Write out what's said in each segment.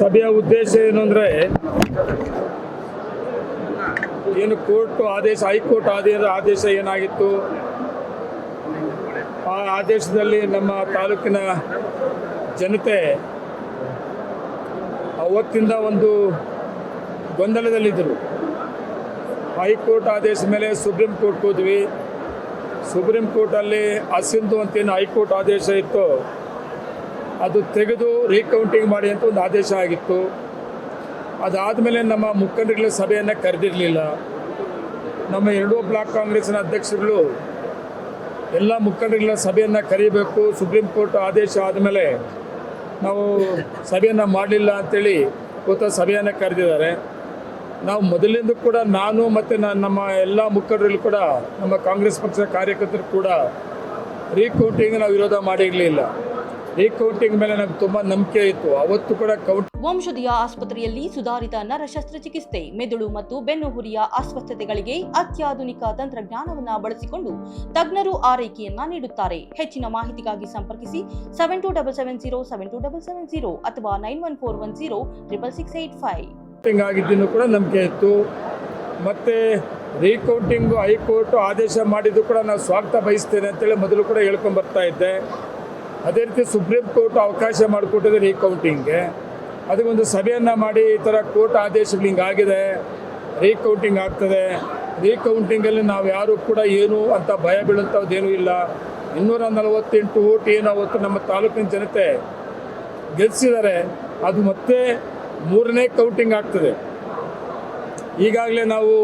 ಸಭೆಯ ಉದ್ದೇಶ ಏನು ಅಂದರೆ, ಏನು ಕೋರ್ಟ್ ಆದೇಶ, ಹೈಕೋರ್ಟ್ ಆದೇಶ ಆದೇಶ ಏನಾಗಿತ್ತು? ಆ ಆದೇಶದಲ್ಲಿ ನಮ್ಮ ತಾಲೂಕಿನ ಜನತೆ ಅವತ್ತಿಂದ ಒಂದು ಗೊಂದಲದಲ್ಲಿದ್ದರು. ಹೈಕೋರ್ಟ್ ಆದೇಶ ಮೇಲೆ ಸುಪ್ರೀಂ ಕೋರ್ಟ್ ಹೋದ್ವಿ. ಸುಪ್ರೀಂ ಕೋರ್ಟಲ್ಲಿ ಅಸಿಂಧು ಅಂತೇನು ಹೈಕೋರ್ಟ್ ಆದೇಶ ಇತ್ತು ಅದು ತೆಗೆದು ರೀಕೌಂಟಿಂಗ್ ಮಾಡಿ ಅಂತ ಒಂದು ಆದೇಶ ಆಗಿತ್ತು. ಅದಾದಮೇಲೆ ನಮ್ಮ ಮುಖಂಡರುಗಳ ಸಭೆಯನ್ನು ಕರೆದಿರಲಿಲ್ಲ. ನಮ್ಮ ಎರಡೂ ಬ್ಲಾಕ್ ಕಾಂಗ್ರೆಸ್ನ ಅಧ್ಯಕ್ಷರುಗಳು ಎಲ್ಲ ಮುಖಂಡರುಗಳ ಸಭೆಯನ್ನು ಕರೀಬೇಕು, ಸುಪ್ರೀಂ ಕೋರ್ಟ್ ಆದೇಶ ಆದಮೇಲೆ ನಾವು ಸಭೆಯನ್ನು ಮಾಡಲಿಲ್ಲ ಅಂತೇಳಿ ಗೊತ್ತ ಸಭೆಯನ್ನು ಕರೆದಿದ್ದಾರೆ. ನಾವು ಮೊದಲಿಂದ ಕೂಡ ನಾನು ಮತ್ತು ನಮ್ಮ ಎಲ್ಲ ಮುಖಂಡರಲ್ಲಿ ಕೂಡ, ನಮ್ಮ ಕಾಂಗ್ರೆಸ್ ಪಕ್ಷದ ಕಾರ್ಯಕರ್ತರು ಕೂಡ ರೀಕೌಂಟಿಂಗ್ ನಾವು ವಿರೋಧ ಮಾಡಿರಲಿಲ್ಲ. ರೀಕೌಂಟಿಂಗ್ ಮೇಲೆ ನಮ್ಗೆ ತುಂಬಾ ನಂಬಿಕೆ ಇತ್ತು. ಅವತ್ತು ಕೂಡ ಕೌಂಟ್ ವಂಶದಿಯ ಆಸ್ಪತ್ರೆಯಲ್ಲಿ ಸುಧಾರಿತ ನರ ಶಸ್ತ್ರಚಿಕಿತ್ಸೆ ಮೆದುಳು ಮತ್ತು ಬೆನ್ನುಹುರಿಯ ಅಸ್ವಸ್ಥತೆಗಳಿಗೆ ಅತ್ಯಾಧುನಿಕ ತಂತ್ರಜ್ಞಾನವನ್ನ ಬಳಸಿಕೊಂಡು ತಜ್ಞರು ಆರೈಕೆಯನ್ನ ನೀಡುತ್ತಾರೆ. ಹೆಚ್ಚಿನ ಮಾಹಿತಿಗಾಗಿ ಸಂಪರ್ಕಿಸಿ seven two double seven zero seven two double seven zero ಅಥವಾ nine one four one zero triple six eight five ಕೂಡ ನಂಬಿಕೆ ಇತ್ತು. ಮತ್ತೆ ರೀಕೌಂಟಿಂಗು ಹೈಕೋರ್ಟ್ ಆದೇಶ ಮಾಡಿದ್ದು ಕೂಡ ನಾವು ಸ್ವಾಗತ ಬಯಸ್ತೇನೆ ಅಂತೇಳಿ ಮೊದಲು ಕೂಡ ಹೇಳ್ಕೊಂಡು ಬರ್ತಾ ಇದ್ದೆ. ಅದೇ ರೀತಿ ಸುಪ್ರೀಂ ಕೋರ್ಟ್ ಅವಕಾಶ ಮಾಡಿಕೊಟ್ಟಿದೆ ರೀಕೌಂಟಿಂಗ್ಗೆ ಅದಕ್ಕೊಂದು ಸಭೆಯನ್ನು ಮಾಡಿ ಈ ಥರ ಕೋರ್ಟ್ ಆದೇಶಗಳು ಹಿಂಗಾಗಿದೆ ರೀಕೌಂಟಿಂಗ್ ಆಗ್ತದೆ. ರೀಕೌಂಟಿಂಗಲ್ಲಿ ನಾವು ಯಾರು ಕೂಡ ಏನು ಅಂತ ಭಯ ಬೀಳುವಂಥದ್ದೇನೂ ಇಲ್ಲ. ಇನ್ನೂರ ನಲವತ್ತೆಂಟು ಓಟ್ ಏನು ನಮ್ಮ ತಾಲೂಕಿನ ಜನತೆ ಗೆಲ್ಲಿಸಿದ್ದಾರೆ ಅದು ಮತ್ತೆ ಮೂರನೇ ಕೌಂಟಿಂಗ್ ಆಗ್ತದೆ. ಈಗಾಗಲೇ ನಾವು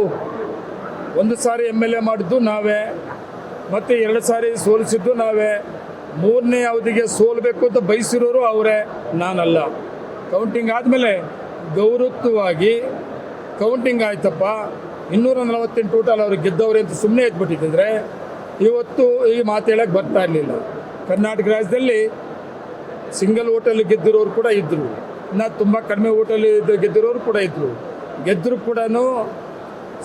ಒಂದು ಸಾರಿ ಎಂ ಎಲ್ ಎ ಮಾಡಿದ್ದು ನಾವೇ, ಮತ್ತು ಎರಡು ಸಾರಿ ಸೋಲಿಸಿದ್ದು ನಾವೇ. ಮೂರನೇ ಅವಧಿಗೆ ಸೋಲ್ಬೇಕು ಅಂತ ಬಯಸಿರೋರು ಅವರೇ, ನಾನಲ್ಲ. ಕೌಂಟಿಂಗ್ ಆದಮೇಲೆ ಗೌರವತ್ವವಾಗಿ ಕೌಂಟಿಂಗ್ ಆಯ್ತಪ್ಪ. ಇನ್ನೂರ ನಲವತ್ತೆಂಟು ಟೋಟಲ್ ಅವ್ರಿಗೆ ಗೆದ್ದವ್ರೆ ಅಂತ ಸುಮ್ಮನೆ ಎದ್ಬಿಟ್ಟಿದ್ದರೆ ಇವತ್ತು ಈ ಮಾತು ಹೇಳಕ್ಕೆ ಬರ್ತಾ ಇರಲಿಲ್ಲ. ಕರ್ನಾಟಕ ರಾಜ್ಯದಲ್ಲಿ ಸಿಂಗಲ್ ಓಟಲ್ ಗೆದ್ದಿರೋರು ಕೂಡ ಇದ್ದರು ಇನ್ನು ತುಂಬ ಕಡಿಮೆ ಓಟಲ್ಲಿ ಗೆದ್ದಿರೋರು ಕೂಡ ಇದ್ದರು ಗೆದ್ದರು ಕೂಡ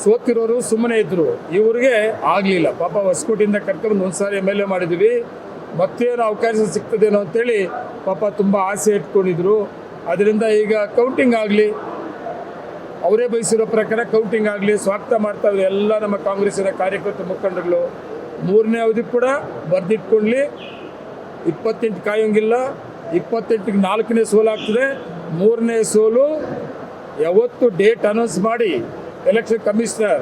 ಸೋತಿರೋರು ಸುಮ್ಮನೆ ಇದ್ದರು ಇವ್ರಿಗೆ ಆಗಲಿಲ್ಲ. ಪಾಪ ಹೊಸಕೋಟೆಯಿಂದ ಕರ್ಕೊಂಡು ಒಂದು ಸಾರಿ ಎಂ ಎಲ್ ಎ ಮಾಡಿದ್ವಿ. ಮತ್ತೇನು ಅವಕಾಶ ಸಿಗ್ತದೇನೋ ಅಂತೇಳಿ ಪಾಪ ತುಂಬ ಆಸೆ ಇಟ್ಕೊಂಡಿದ್ರು. ಅದರಿಂದ ಈಗ ಕೌಂಟಿಂಗ್ ಆಗಲಿ, ಅವರೇ ಬಯಸಿರೋ ಪ್ರಕಾರ ಕೌಂಟಿಂಗ್ ಆಗಲಿ ಸ್ವಾಗತ ಮಾಡ್ತಾ ಇದ್ರು ಎಲ್ಲ ನಮ್ಮ ಕಾಂಗ್ರೆಸ್ಸಿನ ಕಾರ್ಯಕರ್ತ ಮುಖಂಡರುಗಳು. ಮೂರನೇ ಅವಧಿ ಕೂಡ ಬರೆದಿಟ್ಕೊಳ್ಳಿ ಇಪ್ಪತ್ತೆಂಟು ಕಾಯೋಂಗಿಲ್ಲ, ಇಪ್ಪತ್ತೆಂಟಿಗೆ ನಾಲ್ಕನೇ ಸೋಲು ಆಗ್ತದೆ. ಮೂರನೇ ಸೋಲು ಯಾವತ್ತು ಡೇಟ್ ಅನೌನ್ಸ್ ಮಾಡಿ ಎಲೆಕ್ಷನ್ ಕಮಿಷನರ್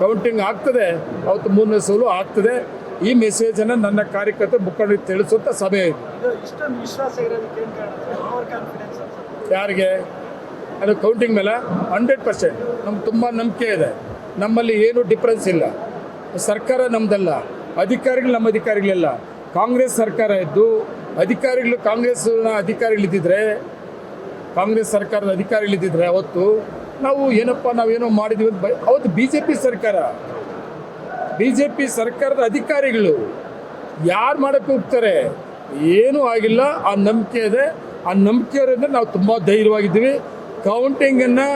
ಕೌಂಟಿಂಗ್ ಆಗ್ತದೆ. ಅವತ್ತು ಮೂರನೇ ಸೋಲು ಆಗ್ತದೆ. ಈ ಮೆಸೇಜನ್ನು ನನ್ನ ಕಾರ್ಯಕರ್ತರು ಮುಖಂಡರಿಗೆ ತಿಳಿಸುವಂಥ ಸಭೆ ಇದು. ಯಾರಿಗೆ? ಅದು ಕೌಂಟಿಂಗ್ ಮೇಲೆ ಹಂಡ್ರೆಡ್ ಪರ್ಸೆಂಟ್ ನಮ್ಗೆ ತುಂಬ ನಂಬಿಕೆ ಇದೆ. ನಮ್ಮಲ್ಲಿ ಏನು ಡಿಫ್ರೆನ್ಸ್ ಇಲ್ಲ. ಸರ್ಕಾರ ನಮ್ಮದಲ್ಲ ಅಧಿಕಾರಿಗಳು ನಮ್ಮ ಅಧಿಕಾರಿಗಳಿಲ್ಲ. ಕಾಂಗ್ರೆಸ್ ಸರ್ಕಾರ ಇದ್ದು ಅಧಿಕಾರಿಗಳು ಕಾಂಗ್ರೆಸ್ನ ಅಧಿಕಾರಿಗಳಿದ್ದಿದ್ರೆ ಕಾಂಗ್ರೆಸ್ ಸರ್ಕಾರದ ಅಧಿಕಾರಿಗಳಿದ್ದಿದ್ರೆ ಅವತ್ತು ನಾವು ಏನಪ್ಪ ನಾವೇನೋ ಮಾಡಿದ್ವಿ ಅಂತ ಅವತ್ತು ಬಿ ಜೆ ಪಿ ಸರ್ಕಾರ ಬಿ ಜೆ ಪಿ ಸರ್ಕಾರದ ಅಧಿಕಾರಿಗಳು ಯಾರು ಮಾಡಕ್ಕೆ ಹೋಗ್ತಾರೆ ಏನೂ ಆಗಿಲ್ಲ. ಆ ನಂಬಿಕೆ ಇದೆ. ಆ ನಂಬಿಕೆ ಇರೋದ್ರಿಂದ ನಾವು ತುಂಬ ಧೈರ್ಯವಾಗಿದ್ದೀವಿ. ಕೌಂಟಿಂಗನ್ನು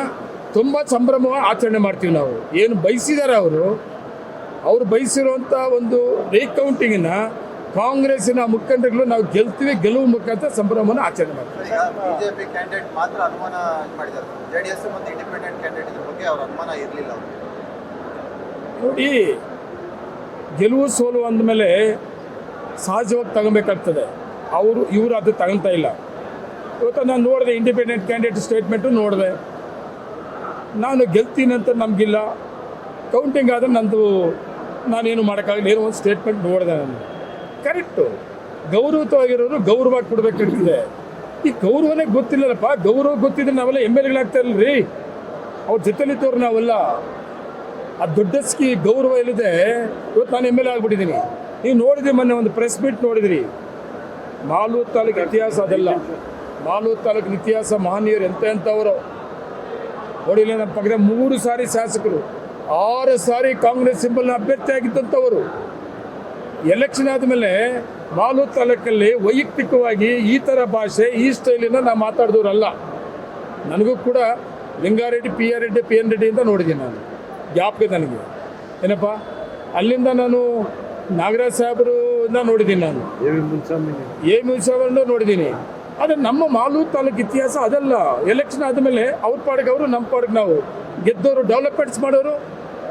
ತುಂಬ ಸಂಭ್ರಮವಾಗಿ ಆಚರಣೆ ಮಾಡ್ತೀವಿ ನಾವು. ಏನು ಬಯಸಿದ್ದಾರೆ ಅವರು ಅವರು ಬಯಸಿರುವಂಥ ಒಂದು ರೀಕೌಂಟಿಂಗನ್ನು ಕಾಂಗ್ರೆಸ್ಸಿನ ಮುಖಂಡರುಗಳು ನಾವು ಗೆಲ್ತೀವಿ. ಗೆಲುವು ಮುಖಾಂತರ ಸಂಭ್ರಮವನ್ನು ಆಚರಣೆ ಮಾಡ್ತೀವಿ. ನೋಡಿ ಗೆಲುವು ಸೋಲು ಅಂದಮೇಲೆ ಸಹಜವಾಗಿ ತಗೊಬೇಕಾಗ್ತದೆ. ಅವರು, ಇವರು ಅದು ತಗೊಂತಾ ಇಲ್ಲ. ಇವತ್ತು ನಾನು ನೋಡಿದೆ ಇಂಡಿಪೆಂಡೆಂಟ್ ಕ್ಯಾಂಡಿಡೇಟ್ ಸ್ಟೇಟ್ಮೆಂಟು ನೋಡಿದೆ. ನಾನು ಗೆಲ್ತೀನಿ ಅಂತ ನಮಗಿಲ್ಲ. ಕೌಂಟಿಂಗ್ ಆದರೆ ನಂದು, ನಾನೇನು ಮಾಡೋಕ್ಕಾಗಲ್ಲ ಏನೋ ಒಂದು ಸ್ಟೇಟ್ಮೆಂಟ್ ನೋಡಿದೆ ನಾನು. ಕರೆಕ್ಟು ಗೌರವತವಾಗಿರೋರು ಗೌರವ ಕೊಡಬೇಕಾಗ್ತದೆ. ಈ ಗೌರವನೇ ಗೊತ್ತಿಲ್ಲಲ್ಲಪ್ಪ. ಗೌರವ ಗೊತ್ತಿದ್ರೆ ನಾವೆಲ್ಲ ಎಂ ಎಲ್ ಎಗಳಾಗ್ತಾ ಇರಲ್ರಿ ಅವ್ರ ಜೊತೆಲಿದ್ದವ್ರು ನಾವೆಲ್ಲ. ಆ ದೊಡ್ಡಸ್ಕಿ ಗೌರವ ಇಲ್ಲದೆ ಇವತ್ತು ನಾನು ಎಂ ಎಲ್ ಎ ಆಗ್ಬಿಟ್ಟಿದ್ದೀನಿ. ನೀವು ನೋಡಿದ್ರಿ ಮೊನ್ನೆ ಒಂದು ಪ್ರೆಸ್ ಮೀಟ್ ನೋಡಿದ್ರಿ. ಮಾಲೂರು ತಾಲೂಕು ಇತಿಹಾಸ ಅದೆಲ್ಲ. ಮಾಲೂರು ತಾಲೂಕಿನ ಇತಿಹಾಸ ಮಹನೀಯರು ಎಂತ ಎಂಥವರು ನೋಡಿಲ್ಲ ನಮ್ಮ ಪಕ್ಕದ ಮೂರು ಸಾರಿ ಶಾಸಕರು. ಆರು ಸಾರಿ ಕಾಂಗ್ರೆಸ್ ಸಿಂಬಲ್ನ ಅಭ್ಯರ್ಥಿ ಆಗಿದ್ದಂಥವರು. ಎಲೆಕ್ಷನ್ ಆದಮೇಲೆ ಮಾಲೂರು ತಾಲೂಕಲ್ಲಿ ವೈಯಕ್ತಿಕವಾಗಿ ಈ ಥರ ಭಾಷೆ, ಈ ಸ್ಟೈಲಿನ ನಾವು ಮಾತಾಡಿದವರಲ್ಲ ನನಗೂ ಕೂಡ Lingareddy, P R Reddy, P N Reddy ಅಂತ ನೋಡಿದ್ದೀನಿ ನಾನು. ಜ್ಞಾಪಕ ನನಗೆ. ಏನಪ್ಪ? ಅಲ್ಲಿಂದ ನಾನು ನಾಗರಾಜ್ ಸಾಹೇಬರು ನೋಡಿದ್ದೀನಿ ನಾನು. ಎ ಮುನ್ಸಾಬನ್ನು ನೋಡಿದ್ದೀನಿ. ಆದರೆ ನಮ್ಮ ಮಾಲೂರು ತಾಲೂಕು ಇತಿಹಾಸ ಅದಲ್ಲ. ಎಲೆಕ್ಷನ್ ಆದಮೇಲೆ ಅವ್ರ ಪಾಡಿಗೆ ಅವರು ನಮ್ಮ ಪಾಡಿಗೆ ನಾವು. ಗೆದ್ದವರು ಡೆವಲಪ್ಮೆಂಟ್ಸ್ ಮಾಡೋರು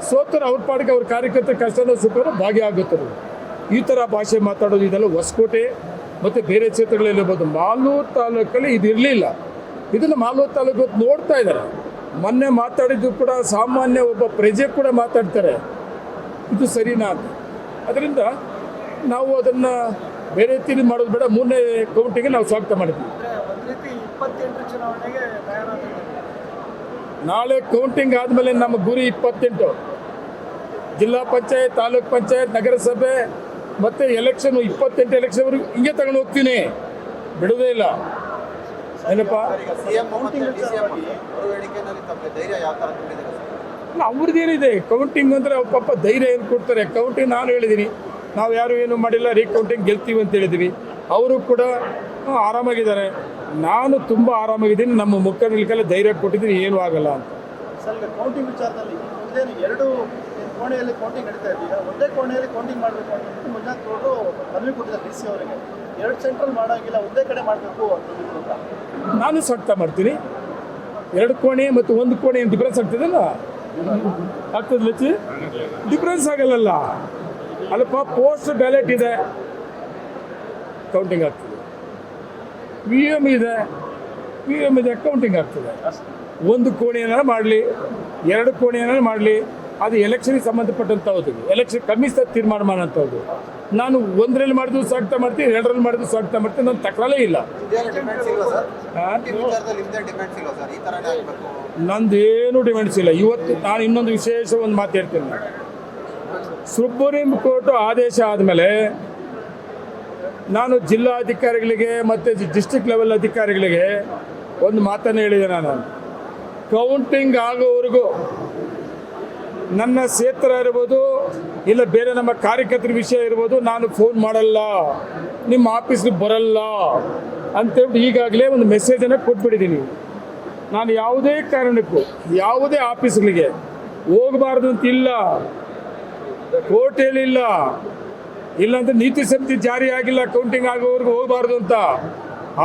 ಸೋತರು ಅವ್ರ ಪಾಡಿಗೆ ಅವ್ರ ಕಾರ್ಯಕರ್ತರ ಕಷ್ಟದ ಸುಖರು ಭಾಗಿಯಾಗುತ್ತರು ಈ ಥರ ಭಾಷೆ ಮಾತಾಡೋದು ಇದೆಲ್ಲ ಹೊಸಕೋಟೆ ಮತ್ತು ಬೇರೆ ಕ್ಷೇತ್ರಗಳಲ್ಲಿರ್ಬೋದು ಮಾಲೂರು ತಾಲೂಕಲ್ಲಿ ಇದು ಇರಲಿಲ್ಲ. ಇದನ್ನು ಮಾಲೂರು ತಾಲೂಕು ನೋಡ್ತಾ ಇದ್ದಾರೆ. ಮೊನ್ನೆ ಮಾತಾಡಿದ್ದು ಕೂಡ ಸಾಮಾನ್ಯ ಒಬ್ಬ ಪ್ರಜೆ ಕೂಡ ಮಾತಾಡ್ತಾರೆ. ಇದು ಸರಿನಾ ಅಂತ. ಅದರಿಂದ ನಾವು ಅದನ್ನು ಬೇರೆ ರೀತಿಯಲ್ಲಿ ಮಾಡೋದು ಬೇಡ. ಮೂರನೇ ಕೌಂಟಿಗೆ ನಾವು ಸ್ವಾಗತ ಮಾಡಿದ್ವಿ. ನಾಳೆ ಕೌಂಟಿಂಗ್ ಆದಮೇಲೆ ನಮ್ಮ ಗುರಿ ಇಪ್ಪತ್ತೆಂಟು. ಜಿಲ್ಲಾ ಪಂಚಾಯತ್ ತಾಲೂಕ್ ಪಂಚಾಯತ್ ನಗರಸಭೆ ಮತ್ತು ಎಲೆಕ್ಷನ್ ಇಪ್ಪತ್ತೆಂಟು ಎಲೆಕ್ಷನ್ವರೆಗೂ ಹಿಂಗೆ ತಗೊಂಡು ಹೋಗ್ತೀನಿ. ಬಿಡೋದೇ ಇಲ್ಲ. ಏನಪ್ಪ? ಅವರು ಅವ್ರದ್ದೇನಿದೆ ಕೌಂಟಿಂಗ್ ಅಂದರೆ ಅವ್ರ ಪಾಪ ಧೈರ್ಯ ಏನು ಕೊಡ್ತಾರೆ? ಕೌಂಟಿಂಗ್ ನಾನು ಹೇಳಿದ್ದೀನಿ ನಾವು ಯಾರು ಏನು ಮಾಡಿಲ್ಲ ರೀಕೌಂಟಿಂಗ್ ಗೆಲ್ತೀವಿ ಅಂತ ಹೇಳಿದೀವಿ. ಅವರು ಕೂಡ ಆರಾಮಾಗಿದ್ದಾರೆ. ನಾನು ತುಂಬ ಆರಾಮಾಗಿದ್ದೀನಿ. ನಮ್ಮ ಮುಖಂಡರಿಗೆಲ್ಲ ಧೈರ್ಯ ಕೊಟ್ಟಿದ್ದೀನಿ. ಏನೂ ಆಗಲ್ಲ ಅಂತ. ಕೌಂಟಿಂಗ್ ವಿಚಾರದಲ್ಲಿ ಎರಡು ಕೋಣೆಯಲ್ಲಿ ಕೌಂಟಿಂಗ್ ನಡೀತಾ ಒಂದೇ ಕೋಣೆಯಲ್ಲಿ ಕೌಂಟಿಂಗ್ ಮಾಡಬೇಕು ಅಂತ ಮುಂಜಾನೆ ಗೌಡರು ಮನವಿ ಕೊಟ್ಟಿದ್ದಾರೆ ಡಿ ಸಿ ಅವರಿಗೆ. ಎರಡು ಸೆಂಟ್ರಲ್ ಮಾಡೋಂಗಿಲ್ಲ, ಒಂದೇ ಕಡೆ ಮಾಡಬೇಕು ನಾನು ಸ್ವಾಗತ ಮಾಡ್ತೀನಿ. ಎರಡು ಕೋಣೆ ಮತ್ತು ಒಂದು ಕೋಣೆ ಏನು ಡಿಫ್ರೆನ್ಸ್ ಆಗ್ತದಲ್ಲ? ಆಗ್ತದೆ ಲಚ್ಚಿ? ಡಿಫ್ರೆನ್ಸ್ ಆಗಲ್ಲಲ್ಲ. ಅಲ್ಲಪ್ಪ ಪೋಸ್ಟ್ ಬ್ಯಾಲೆಟ್ ಇದೆ. ಕೌಂಟಿಂಗ್ ಆಗ್ತದೆ. ವಿ ಎಂ ಇದೆ. ವಿ ಎಂ ಇದೆ ಕೌಂಟಿಂಗ್ ಆಗ್ತದೆ. ಒಂದು ಕೋಣೆ ಏನಾರು ಮಾಡಲಿ, ಎರಡು ಕೋಣೆ ಏನಾರು ಮಾಡಲಿ, ಅದು ಎಲೆಕ್ಷನ್ಗೆ ಸಂಬಂಧಪಟ್ಟಂಥದ್ದು ಎಲೆಕ್ಷನ್ ಕಮಿಷನ್ ತೀರ್ಮಾನ ಮಾಡೋಂಥದ್ದು ನಾನು ಒಂದರಲ್ಲಿ ಮಾಡಿದ್ರು ಸ್ವಾಗತ ಮಾಡ್ತೀನಿ ಎರಡರಲ್ಲಿ ಮಾಡಿದ್ರು ಸ್ವಾಗತ ಮಾಡ್ತೀನಿ ನನ್ನ ತಕರಾಲೇ ಇಲ್ಲ. ನಂದು ಏನು ನಂದೇನು ಡಿಮ್ಯಾಂಡ್ಸ್ ಇಲ್ಲ ಇವತ್ತು ನಾನು ಇನ್ನೊಂದು ವಿಶೇಷ ಒಂದು ಮಾತು ಹೇಳ್ತೀನಿ. ಸುಪ್ರೀಂ ಕೋರ್ಟ್ ಆದೇಶ ಆದಮೇಲೆ ನಾನು ಜಿಲ್ಲಾ ಅಧಿಕಾರಿಗಳಿಗೆ ಮತ್ತು ಡಿಸ್ಟಿಕ್ ಲೆವೆಲ್ ಅಧಿಕಾರಿಗಳಿಗೆ ಒಂದು ಮಾತನ್ನು ಹೇಳಿದೆ ನಾನು. ಕೌಂಟಿಂಗ್ ಆಗೋವರೆಗೂ ನನ್ನ ಕ್ಷೇತ್ರ ಇರ್ಬೋದು ಇಲ್ಲ, ಬೇರೆ ನಮ್ಮ ಕಾರ್ಯಕರ್ತರ ವಿಷಯ ಇರ್ಬೋದು, ನಾನು ಫೋನ್ ಮಾಡಲ್ಲ, ನಿಮ್ಮ ಆಫೀಸ್ಗೆ ಬರಲ್ಲ ಅಂತೇಳಿ ಈಗಾಗಲೇ ಒಂದು ಮೆಸೇಜನ್ನು ಕೊಟ್ಬಿಟ್ಟಿದ್ದೀನಿ. ನಾನು ಯಾವುದೇ ಕಾರಣಕ್ಕೂ, ಯಾವುದೇ ಆಫೀಸ್ಗಳಿಗೆ ಹೋಗಬಾರ್ದು ಅಂತ ಇಲ್ಲ ಕೋರ್ಟ್ ಇಲ್ಲ, ಇಲ್ಲಾಂದ್ರೆ ನೀತಿ ಸಮಿತಿ ಜಾರಿ ಆಗಿಲ್ಲ ಕೌಂಟಿಂಗ್ ಆಗೋವರೆಗೂ ಹೋಗಬಾರ್ದು ಅಂತ.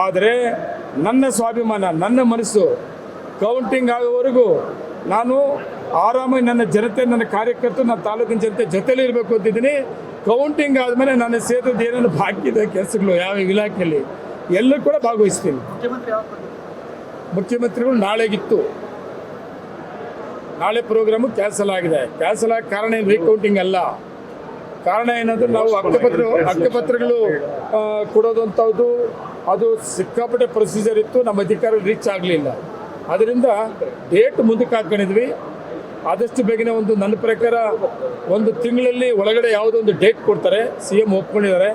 ಆದರೆ ನನ್ನ ಸ್ವಾಭಿಮಾನ, ನನ್ನ ಮನಸ್ಸು ಕೌಂಟಿಂಗ್ ಆಗೋವರೆಗೂ ನಾನು ಆರಾಮಾಗಿ ನನ್ನ ಜನತೆ ನನ್ನ ಕಾರ್ಯಕರ್ತರು ನನ್ನ ತಾಲೂಕಿನ ಜನತೆ ಜೊತೆಲಿ ಇರಬೇಕು ಅಂತಿದ್ದೀನಿ. ಕೌಂಟಿಂಗ್ ಆದಮೇಲೆ ನನ್ನ ಕ್ಷೇತ್ರದ ಏನೇನು ಬಾಕಿ ಇದೆ ಕೆಲಸಗಳು ಯಾವ ಇಲಾಖೆಯಲ್ಲಿ ಎಲ್ಲರೂ ಕೂಡ ಭಾಗವಹಿಸ್ತೀನಿ. ಮುಖ್ಯಮಂತ್ರಿಗಳು ನಾಳೆಗಿತ್ತು. ನಾಳೆ ಪ್ರೋಗ್ರಾಮು ಕ್ಯಾನ್ಸಲ್ ಆಗಿದೆ. ಕ್ಯಾನ್ಸಲ್ ಆಗಿ ಕಾರಣ ಏನು ರೀಕೌಂಟಿಂಗ್ ಅಲ್ಲ. ಕಾರಣ ಏನಂದ್ರೆ ನಾವು ಅಕ್ಕಪತ್ರ ಅಕ್ಕಪತ್ರಗಳು ಕೊಡೋದಂಥದ್ದು ಅದು ಸಿಕ್ಕಾಪಟ್ಟೆ ಪ್ರೊಸೀಜರ್ ಇತ್ತು. ನಮ್ಮ ಅಧಿಕಾರಿಗಳು ರೀಚ್ ಆಗಲಿಲ್ಲ. ಅದರಿಂದ ಡೇಟ್ ಮುಂದಕ್ಕೆ ಹಾಕೊಂಡಿದ್ವಿ. ಆದಷ್ಟು ಬೇಗನೆ ಒಂದು ನನ್ನ ಪ್ರಕಾರ ಒಂದು ತಿಂಗಳಲ್ಲಿ ಒಳಗಡೆ ಯಾವುದೋ ಒಂದು ಡೇಟ್ ಕೊಡ್ತಾರೆ ಸಿ ಎಂ ಒಪ್ಕೊಂಡಿದ್ದಾರೆ.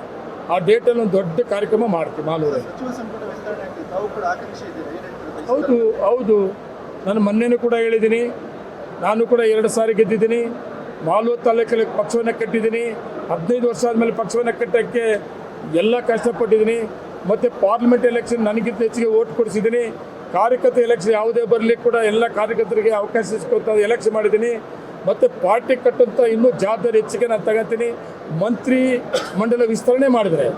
ಆ ಡೇಟನ್ನು ಒಂದು ದೊಡ್ಡ ಕಾರ್ಯಕ್ರಮ ಮಾಡ್ತೀವಿ ಮಾಲೂರಲ್ಲಿ. ಹೌದು ಹೌದು. ನಾನು ಮೊನ್ನೆನೂ ಕೂಡ ಹೇಳಿದ್ದೀನಿ. ನಾನು ಕೂಡ ಎರಡು ಸಾರಿ ಗೆದ್ದಿದ್ದೀನಿ. ಮಾಲೂರು ತಾಲೂಕಲ್ಲಿ ಪಕ್ಷವನ್ನು ಕಟ್ಟಿದ್ದೀನಿ. ಹದಿನೈದು ವರ್ಷ ಆದಮೇಲೆ ಪಕ್ಷವನ್ನು ಕಟ್ಟೋಕ್ಕೆ ಎಲ್ಲ ಕಷ್ಟಪಟ್ಟಿದ್ದೀನಿ. ಮತ್ತು ಪಾರ್ಲಿಮೆಂಟ್ ಎಲೆಕ್ಷನ್ ನನಗಿಂತ ಹೆಚ್ಚಿಗೆ ಓಟ್ ಕೊಡಿಸಿದ್ದೀನಿ. ಕಾರ್ಯಕರ್ತ ಎಲೆಕ್ಷನ್ ಯಾವುದೇ ಬರಲಿ ಕೂಡ ಎಲ್ಲ ಕಾರ್ಯಕರ್ತರಿಗೆ ಅವಕಾಶ ಸಿಕ್ಕೋತ ಎಲೆಕ್ಷನ್ ಮಾಡಿದ್ದೀನಿ. ಮತ್ತು ಪಾರ್ಟಿ ಕಟ್ಟುವಂಥ ಇನ್ನೂ ಜವಾಬ್ದಾರಿ ಹೆಚ್ಚಿಗೆ ನಾನು ತಗೋತೀನಿ. ಮಂತ್ರಿ ಮಂಡಲ ವಿಸ್ತರಣೆ ಮಾಡಿದರೆ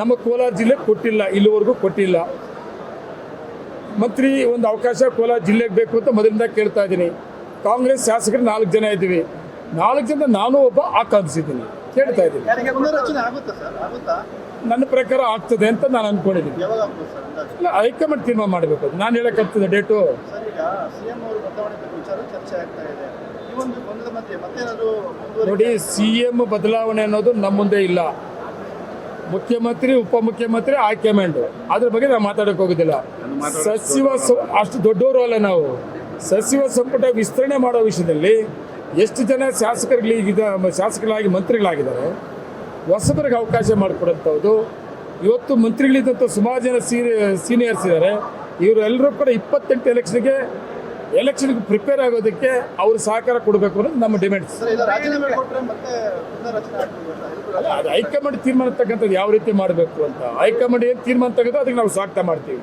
ನಮ್ಮ ಕೋಲಾರ ಜಿಲ್ಲೆ ಕೊಟ್ಟಿಲ್ಲ, ಇಲ್ಲಿವರೆಗೂ ಕೊಟ್ಟಿಲ್ಲ. ಮಂತ್ರಿ ಒಂದು ಅವಕಾಶ ಕೋಲಾರ ಜಿಲ್ಲೆಗೆ ಬೇಕು ಅಂತ ಮೊದಲಿಂದ ಕೇಳ್ತಾ ಇದ್ದೀನಿ. ಕಾಂಗ್ರೆಸ್ ಶಾಸಕರು ನಾಲ್ಕು ಜನ ಇದ್ದೀವಿ. ನಾಲ್ಕು ಜನ ನಾನು ಒಬ್ಬ ಆಕಾಂಕ್ಷಿದ್ದೀನಿ. ಕೇಳ್ತಾ ಇದ್ದೀನಿ. ನನ್ನ ಪ್ರಕಾರ ಆಗ್ತದೆ ಅಂತ ನಾನು ಅನ್ಕೊಂಡಿದ್ದೀನಿ. ಯಾವಾಗ ಆಗ್ಬೋದು ಸರ್ ಇಲ್ಲ ಹೈಕಮಾಂಡ್ ತೀರ್ಮಾನ ಮಾಡಬೇಕು ಅದು ನಾನು ಹೇಳೋಕ್ಕಾಗ್ತದೆ ಡೇಟು. ಸರ್ ಈಗ ಸಿಎಂ ಅವರು ಬದಲಾವಣೆ ಬಗ್ಗೆ ವಿಚಾರ ಚರ್ಚೆ ಆಗ್ತಾ ಇದೆ. ಈ ಒಂದು ಗೊಂದಲದ ಮಧ್ಯೆ ಮತ್ತೇನಾದ್ರು ನೋಡಿ ಸಿ ಎಂ ಬದಲಾವಣೆ ಅನ್ನೋದು ನಮ್ಮ ಮುಂದೆ ಇಲ್ಲ. ಮುಖ್ಯಮಂತ್ರಿ ಉಪ ಮುಖ್ಯಮಂತ್ರಿ ಹೈಕಮಾಂಡ್ ಅದ್ರ ಬಗ್ಗೆ ನಾವು ಮಾತಾಡಕ್ಕೆ ಹೋಗೋದಿಲ್ಲ. ಸಚಿವ ಅಷ್ಟು ದೊಡ್ಡವರು ಅಲ್ಲ ನಾವು. ಸಚಿವ ಸಂಪುಟ ವಿಸ್ತರಣೆ ಮಾಡೋ ವಿಷಯದಲ್ಲಿ ಎಷ್ಟು ಜನ ಶಾಸಕರಿಗೆ ಶಾಸಕರಾಗಿ ಮಂತ್ರಿಗಳಾಗಿದ್ದಾರೆ ಹೊಸಬರಿಗೆ ಅವಕಾಶ ಮಾಡಿಕೊಡುವಂಥದ್ದು ಇವತ್ತು ಮಂತ್ರಿಗಳಿದ್ದಂಥ ಸುಮಾರು ಜನ ಸೀನಿಯರ್ ಸೀನಿಯರ್ಸ್ ಇದ್ದಾರೆ ಇವರೆಲ್ಲರೂ ಕೂಡ ಇಪ್ಪತ್ತೆಂಟು ಎಲೆಕ್ಷನ್ಗೆ ಎಲೆಕ್ಷನ್ಗೆ ಪ್ರಿಪೇರ್ ಆಗೋದಕ್ಕೆ ಅವರು ಸಹಕಾರ ಕೊಡಬೇಕು ಅನ್ನೋದು ನಮ್ಮ ಡಿಮ್ಯಾಂಡ್ಸ್. ಸರ್ ಅಲ್ಲ ಅದು ಹೈಕಮಾಂಡ್ ತೀರ್ಮಾನ ತಕ್ಕಂಥದ್ದು ಯಾವ ರೀತಿ ಮಾಡಬೇಕು ಅಂತ. ಹೈಕಮಾಂಡ್ ಏನು ತೀರ್ಮಾನ ತಗೋದು ಅದಕ್ಕೆ ನಾವು ಸಾಕ್ತ ಮಾಡ್ತೀವಿ.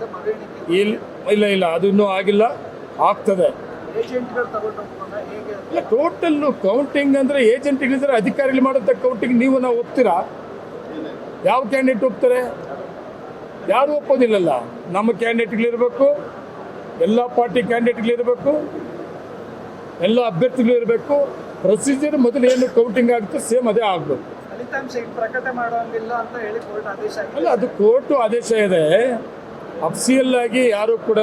ಸರ್? ಇಲ್ಲ ಇಲ್ಲ ಅದು ಇನ್ನೂ ಆಗಿಲ್ಲ. ಆಗ್ತದೆ. ಇಲ್ಲ ಟೋಟಲ್ ಕೌಂಟಿಂಗ್ ಅಂದರೆ ಏಜೆಂಟ್ಗಳಿದ್ರೆ ಅಧಿಕಾರಿಗಳು ಮಾಡುವಂಥ ಕೌಂಟಿಂಗ್ ನೀವು ನಾವು ಒಪ್ತೀರಾ? ಯಾವ ಕ್ಯಾಂಡಿಡೇಟ್ ಒಪ್ತಾರೆ? ಯಾರು ಒಪ್ಪೋದಿಲ್ಲಲ್ಲ? ನಮ್ಮ ಕ್ಯಾಂಡಿಡೇಟ್ಗಳಿರಬೇಕು ಎಲ್ಲ ಪಾರ್ಟಿ ಕ್ಯಾಂಡಿಡೇಟ್ಗಳಿರಬೇಕು ಎಲ್ಲ ಅಭ್ಯರ್ಥಿಗಳು ಇರಬೇಕು ಪ್ರೊಸೀಜರ್ ಮೊದಲು ಏನು ಕೌಂಟಿಂಗ್ ಆಗುತ್ತೆ ಸೇಮ್ ಅದೇ ಆಗಬೇಕು. ಅಲ್ಲ ಅದು ಕೋರ್ಟು ಆದೇಶ ಇದೆ. ಅಫ್ಸಿಯಲ್ ಆಗಿ ಯಾರು ಕೂಡ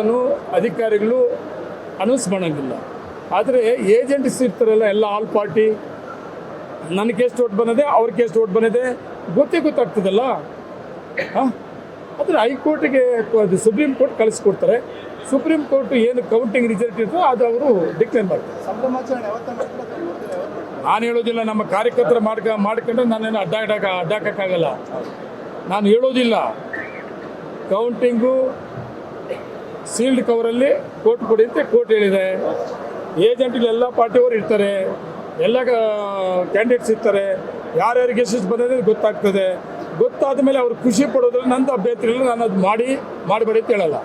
ಅಧಿಕಾರಿಗಳು ಅನೌನ್ಸ್ ಮಾಡೋಂಗಿಲ್ಲ. ಆದರೆ ಏಜೆಂಟ್ಸ್ ಇರ್ತಾರಲ್ಲ, ಎಲ್ಲ ಆಲ್ ಪಾರ್ಟಿ ನನ್ನ ಕೇಸ್ ಓಟ್ ಬಂದಿದೆ, ಅವ್ರ ಕೇಸ್ ಓಟ್ ಬಂದಿದೆ, ಗೊತ್ತೇ ಗೊತ್ತಾಗ್ತದಲ್ಲ? ಹಾಂ? ಆದರೆ ಹೈಕೋರ್ಟಿಗೆ ಸುಪ್ರೀಂ ಕೋರ್ಟ್ ಕಳಿಸ್ಕೊಡ್ತಾರೆ. ಸುಪ್ರೀಂ ಕೋರ್ಟ್ ಏನು ಕೌಂಟಿಂಗ್ ರಿಸಲ್ಟ್ ಇರ್ತೋ ಅದು ಅವರು ಡಿಕ್ಲೇರ್ ಮಾಡ್ತಾರೆ. ನಾನು ಹೇಳೋದಿಲ್ಲ, ನಮ್ಮ ಕಾರ್ಯಕರ್ತರು ಮಾಡ್ಕ ಮಾಡ್ಕೊಂಡ್ರೆ ನಾನೇನು ಅಡ್ಡ ಅಡ್ಡಾಕ ಅಡ್ಡಾಕಕ್ಕಾಗಲ್ಲ. ನಾನು ಹೇಳೋದಿಲ್ಲ. ಕೌಂಟಿಂಗು ಸೀಲ್ಡ್ ಕವರಲ್ಲಿ ಕೋರ್ಟ್ ಕೊಡಿ ಅಂತ ಕೋರ್ಟ್ ಹೇಳಿದೆ. ಏಜೆಂಟ್ ಎಲ್ಲ ಪಾರ್ಟಿಯವರು ಇರ್ತಾರೆ. ಎಲ್ಲ ಕ್ಯಾಂಡಿಡೇಟ್ಸ್ ಇರ್ತಾರೆ. ಯಾರ್ಯಾರಿಗೆ ಎಷ್ಟೆಷ್ಟು ಬಂದಿದೆ ಗೊತ್ತಾಗ್ತದೆ. ಗೊತ್ತಾದ ಮೇಲೆ ಅವ್ರು ಖುಷಿ ಪಡೋದ್ರಲ್ಲಿ ನಂದು ಅಭ್ಯರ್ಥಿಗಳು ನಾನು ಅದು ಮಾಡಿ, ಮಾಡಬೇಡಿ ಅಂತ ಹೇಳಲ್ಲ.